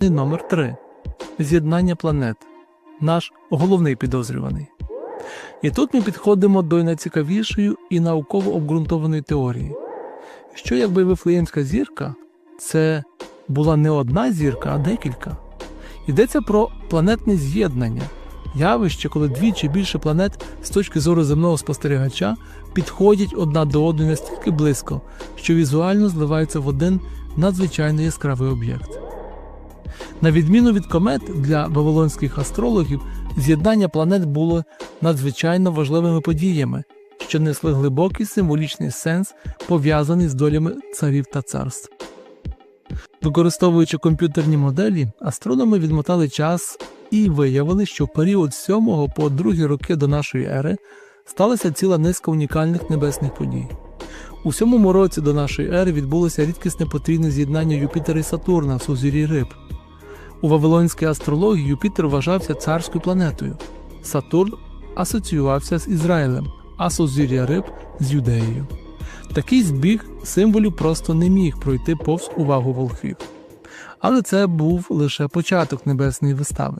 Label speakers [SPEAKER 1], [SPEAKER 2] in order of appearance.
[SPEAKER 1] Номер 3. З'єднання планет. Наш головний підозрюваний. І тут ми підходимо до найцікавішої і науково обґрунтованої теорії. Що якби Вифлеємська зірка це була не одна зірка, а декілька. Йдеться про планетне з'єднання, явище, коли дві чи більше планет з точки зору земного спостерігача підходять одна до одної настільки близько, що візуально зливаються в один надзвичайно яскравий об'єкт. На відміну від комет для вавилонських астрологів, з'єднання планет було надзвичайно важливими подіями, що несли глибокий символічний сенс, пов'язаний з долями царів та царств. Використовуючи комп'ютерні моделі, астрономи відмотали час і виявили, що в період з 7 по 2 роки до нашої ери сталася ціла низка унікальних небесних подій. У сьомому році до нашої ери відбулося рідкісне потрійне з'єднання Юпітера і Сатурна в сузір'ї Риб. У вавилонській астрології Юпітер вважався царською планетою. Сатурн асоціювався з Ізраїлем, а сузір'я Риб з Юдеєю. Такий збіг символів просто не міг пройти повз увагу волхвів. Але це був лише початок небесної вистави.